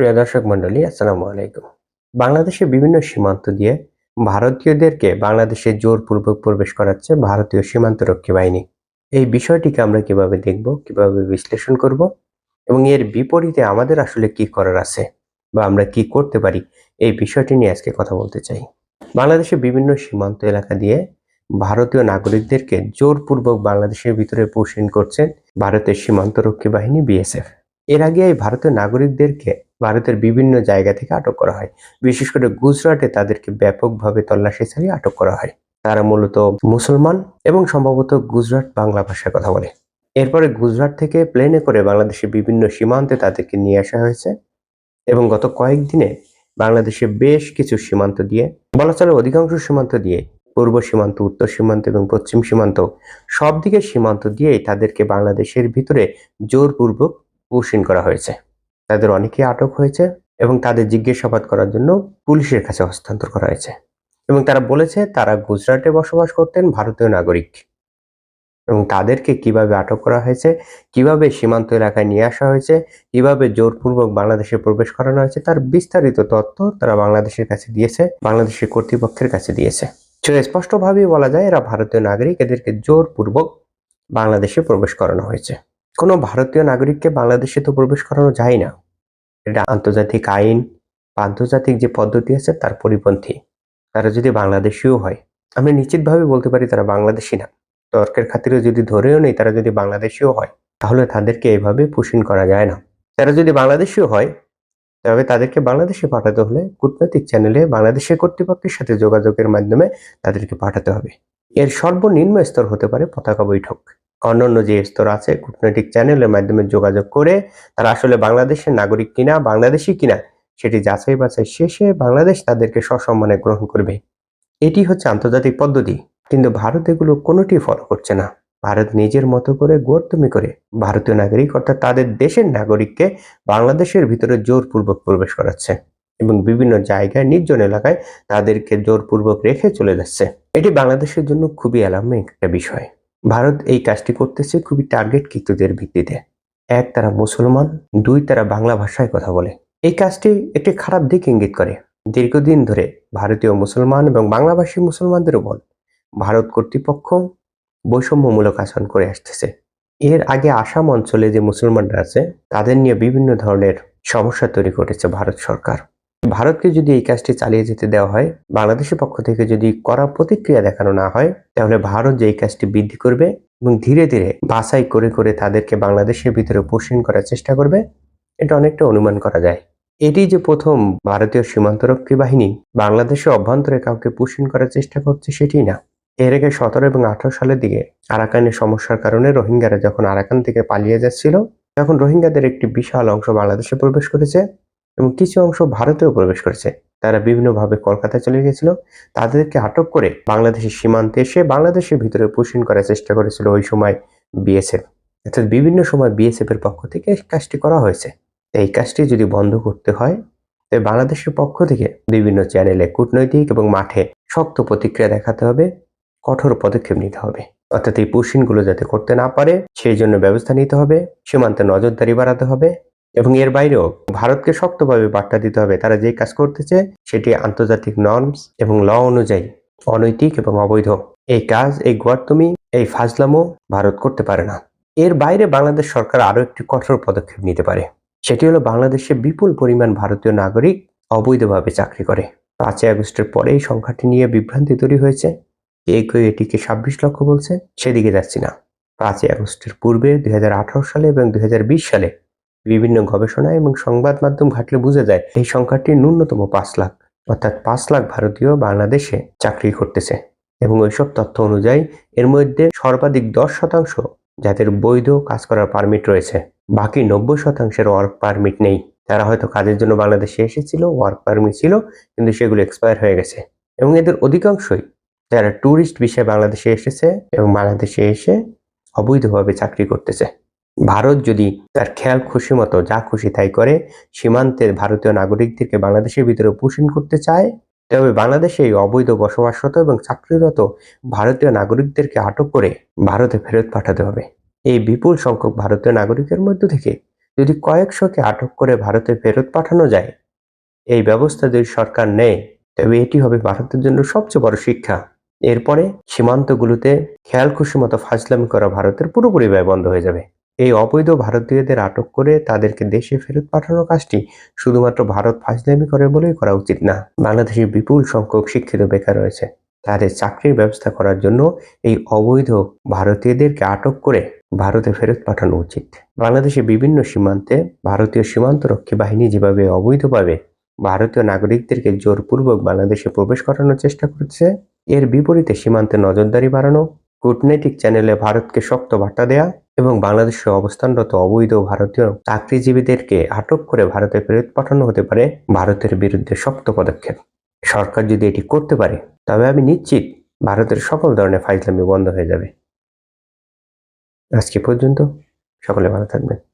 প্রিয় দর্শক মন্ডলী আসসালামু আলাইকুম। বাংলাদেশের বিভিন্ন সীমান্ত দিয়ে ভারতীয়দেরকে বাংলাদেশে জোরপূর্বক প্রবেশ করাচ্ছে ভারতীয় সীমান্তরক্ষী বাহিনী। এই বিষয়টিকে আমরা কীভাবে দেখব, কীভাবে বিশ্লেষণ করব এবং এর বিপরীতে আমাদের আসলে কি করার আছে বা আমরা কি করতে পারি, এই বিষয়টি নিয়ে আজকে কথা বলতে চাই। বাংলাদেশের বিভিন্ন সীমান্ত এলাকা দিয়ে ভারতীয় নাগরিকদেরকে জোরপূর্বক বাংলাদেশের ভিতরে পোষণ করছেন ভারতের সীমান্তরক্ষী বাহিনী বিএসএফ। এর আগে এই ভারতীয় নাগরিকদেরকে ভারতের বিভিন্ন জায়গা থেকে আটক করা হয়। বিশেষ করে গুজরাটে তাদেরকে ব্যাপকভাবে তল্লাশি চালিয়ে আটক করা হয়। তারা মূলত মুসলমান এবং সম্ভবত গুজরাট বাংলা ভাষায় কথা বলে। এরপরে গুজরাট থেকে প্লেনে করে বাংলাদেশের বিভিন্ন সীমান্তে তাদেরকে নিয়ে আসা হয়েছে এবং গত কয়েকদিনে বাংলাদেশে বেশ কিছু সীমান্ত দিয়ে, বলা চলে অধিকাংশ সীমান্ত দিয়ে, পূর্ব সীমান্ত, উত্তর সীমান্ত এবং পশ্চিম সীমান্ত সব দিকের সীমান্ত দিয়েই তাদেরকে বাংলাদেশের ভিতরে জোরপূর্বক পুশিন করা হয়েছে। তাদের অনেকেই আটক হয়েছে এবং তাদের জিজ্ঞাসাবাদ করার জন্য পুলিশের কাছে হস্তান্তর করা হয়েছে এবং তারা বলেছে তারা গুজরাটে বসবাস করতেন ভারতীয় নাগরিক। এবং তাদেরকে কীভাবে আটক করা হয়েছে, কীভাবে সীমান্ত এলাকায় নিয়ে আসা হয়েছে, কীভাবে জোরপূর্বক বাংলাদেশে প্রবেশ করানো হয়েছে, তার বিস্তারিত তথ্য তারা বাংলাদেশের কাছে দিয়েছে, বাংলাদেশের কর্তৃপক্ষের কাছে দিয়েছে। তো স্পষ্টভাবেই বলা যায় এরা ভারতীয় নাগরিক, এদেরকে জোরপূর্বক বাংলাদেশে প্রবেশ করানো হয়েছে। কোনো ভারতীয় নাগরিককে বাংলাদেশে তো প্রবেশ করানো যায় না। এটা আন্তর্জাতিক আইন বা আন্তর্জাতিক যে পদ্ধতি আছে তার পরিপন্থী। তারা যদি বাংলাদেশিও হয়, আমি নিশ্চিতভাবে বলতে পারি তারা বাংলাদেশি না। তর্কের খাতিরে যদি ধরেও নেই তারা যদি বাংলাদেশিও হয়, তাহলে তাদেরকে এইভাবে পুষিন করা যায় না। তারা যদি বাংলাদেশিও হয়, তবে তাদেরকে বাংলাদেশে পাঠাতে হলে কূটনৈতিক চ্যানেলে বাংলাদেশের কর্তৃপক্ষের সাথে যোগাযোগের মাধ্যমে তাদেরকে পাঠাতে হবে। এর সর্বনিম্ন স্তর হতে পারে পতাকা বৈঠক। অন্যান্য যে স্তর আছে কূটনৈতিক চ্যানেলের মাধ্যমে যোগাযোগ করে তারা আসলে বাংলাদেশের নাগরিক কিনা, বাংলাদেশি কিনা, সেটি যাচাই বাছাই শেষে বাংলাদেশ তাদেরকে সসম্মানে গ্রহণ করবে। এটি হচ্ছে আন্তর্জাতিক পদ্ধতি। কিন্তু ভারত এগুলো কোনোটি ফলো করছে না। ভারত নিজের মতো করে গোর্তমি করে ভারতীয় নাগরিক অর্থাৎ তাদের দেশের নাগরিককে বাংলাদেশের ভিতরে জোরপূর্বক প্রবেশ করাচ্ছে এবং বিভিন্ন জায়গায়, নির্জন এলাকায় তাদেরকে জোরপূর্বক রেখে চলে যাচ্ছে। এটি বাংলাদেশের জন্য খুবই অ্যালার্মিং একটা বিষয়। ভারত এই কাজটি করতেছে খুবই টার্গেট কৃতদের ভিত্তিতে। এক তারা মুসলমান, দুই তারা বাংলা ভাষায় কথা বলে। এই কাজটি একটি খারাপ দিক ইঙ্গিত করে। দীর্ঘদিন ধরে ভারতীয় মুসলমান এবং বাংলাভাষী মুসলমানদের উপর ভারত কর্তৃপক্ষ বৈষম্যমূলক আচরণ করে আসতেছে। এর আগে আসাম অঞ্চলে যে মুসলমানরা আছে, তাদের নিয়ে বিভিন্ন ধরনের সমস্যা তৈরি করেছে ভারত সরকার। ভারতকে যদি এই কাজটি চালিয়ে যেতে দেওয়া হয়, বাংলাদেশের পক্ষ থেকে যদি কড়া প্রতিক্রিয়া দেখানো না হয়, তাহলে ভারত যে এই কাজটি বৃদ্ধি করবে এবং ধীরে ধীরে বাছাই করে করে তাদেরকে বাংলাদেশের ভিতরে পোষণ করার চেষ্টা করবে, এটা অনেকটা অনুমান করা যায়। এটি যে প্রথম ভারতীয় সীমান্তরক্ষী বাহিনী বাংলাদেশের অভ্যন্তরে কাউকে পোষণ করার চেষ্টা করছে সেটি না। এর আগে সতেরো এবং আঠারো সালের দিকে আরাকানের সমস্যার কারণে রোহিঙ্গারা যখন আরাকান থেকে পালিয়ে যাচ্ছিল, তখন রোহিঙ্গাদের একটি বিশাল অংশ বাংলাদেশে প্রবেশ করেছে। এবং কিছু অংশ ভারতেও প্রবেশ করেছে। তারা বিভিন্নভাবে কলকাতায় চলে গেছিল তাদেরকে আটক করে বাংলাদেশের সীমান্তে এসে বাংলাদেশের ভিতরে পোষণ করার চেষ্টা করেছিল ওই সময় বিএসএফ অর্থাৎ বিভিন্ন সময় বিএসএফ এর পক্ষ থেকে কাজটি করা হয়েছে। এই কাজটি যদি বন্ধ করতে হয় তবে বাংলাদেশের পক্ষ থেকে বিভিন্ন চ্যানেলে কূটনৈতিক এবং মাঠে শক্ত প্রতিক্রিয়া দেখাতে হবে, কঠোর পদক্ষেপ নিতে হবে। অর্থাৎ এই পুশিনগুলো যাতে করতে না পারে, সেই জন্য ব্যবস্থা নিতে হবে, সীমান্তে নজরদারি বাড়াতে হবে এবং এর বাইরেও ভারতকে শক্তভাবে বার্তা দিতে হবে, তারা যে কাজ করতেছে সেটি আন্তর্জাতিক নর্মস এবং ল অনুযায়ী অনৈতিক এবং অবৈধ। এই কাজ, এই গোয়ার্তমি এই ফাজলামো ভারত করতে পারে না। এর বাইরে বাংলাদেশ সরকার আরও একটি কঠোর পদক্ষেপ নিতে পারে। সেটি হলো বাংলাদেশে বিপুল পরিমাণ ভারতীয় নাগরিক অবৈধভাবে চাকরি করে। পাঁচই আগস্টের পরে এই সংখ্যাটি নিয়ে বিভ্রান্তি তৈরি হয়েছে। কেউ কেউ এটিকে ছাব্বিশ লক্ষ বলছে, সেদিকে যাচ্ছি না। পাঁচই আগস্টের পূর্বে দুই হাজার আঠারো সালে এবং দুই হাজার বিশ সালে বিভিন্ন গবেষণা এবং সংবাদ মাধ্যম ঘাটলে বোঝা যায় এই সংখ্যাটি ন্যূনতম পাঁচ লাখ, অর্থাৎ পাঁচ লাখ ভারতীয় বাংলাদেশে চাকরি করতেছে। এবং ওইসব তথ্য অনুযায়ী, এর মধ্যে সর্বাধিক দশ শতাংশ যাদের বৈধ কাজ করার পারমিট রয়েছে। বাকি নব্বই শতাংশের ওয়ার্ক পারমিট নেই। তারা হয়তো কাজের জন্য বাংলাদেশে এসেছিল, ওয়ার্ক পারমিট ছিল, কিন্তু সেগুলো এক্সপায়ার হয়ে গেছে। এবং এদের অধিকাংশই যারা ট্যুরিস্ট বিষয়ে বাংলাদেশে এসেছে এবং বাংলাদেশে এসে অবৈধভাবে চাকরি করতেছে। ভারত যদি তার খেয়াল খুশি মতো, যা খুশি তাই করে, সীমান্তের ভারতীয় নাগরিকদেরকে বাংলাদেশের ভিতরে পোষণ করতে চায়, তবে বাংলাদেশে অবৈধ বসবাসরত এবং চাকরিরত ভারতীয় নাগরিকদেরকে আটক করে ভারতে ফেরত পাঠাতে হবে। এই বিপুল সংখ্যক ভারতীয় নাগরিকের মধ্য থেকে যদি কয়েকশোকে আটক করে ভারতে ফেরত পাঠানো যায়, এই ব্যবস্থা যদি সরকার নেয়, তবে এটি হবে ভারতের জন্য সবচেয়ে বড় শিক্ষা। এরপরে সীমান্তগুলোতে খেয়াল খুশি মতো ফাজলামি করা ভারতের পুরোপুরি ব্যয় বন্ধ হয়ে যাবে। এই অবৈধ ভারতীয়দের আটক করে তাদেরকে দেশে ফেরত পাঠানোর কাজটি শুধুমাত্র ভারত ফাজলামি করে বলেই করা উচিত না। বাংলাদেশে বিপুল সংখ্যক শিক্ষিত বেকার রয়েছে। তাদের চাকরির ব্যবস্থা করার জন্য এই অবৈধ ভারতীয়দেরকে আটক করে ভারতে ফেরত পাঠানো উচিত। বাংলাদেশে বিভিন্ন সীমান্তে ভারতীয় সীমান্তরক্ষী বাহিনী যেভাবে অবৈধভাবে ভারতীয় নাগরিকদেরকে জোরপূর্বক বাংলাদেশে প্রবেশ করানোর চেষ্টা করছে, এর বিপরীতে সীমান্তে নজরদারি বাড়ানো কূটনৈতিক চ্যানেলে ভারতকে শক্ত বার্তা দেয়া এবং বাংলাদেশে অবস্থানরত অবৈধ ভারতীয় চাকরিজীবীদেরকে আটক করে ভারতে ফেরত পাঠানো হতে পারে ভারতের বিরুদ্ধে শক্ত পদক্ষেপ। সরকার যদি এটি করতে পারে, তবে আমি নিশ্চিত ভারতের সকল ধরনের ফাইজলামি বন্ধ হয়ে যাবে। আজকে পর্যন্ত সকলে ভালো থাকবেন।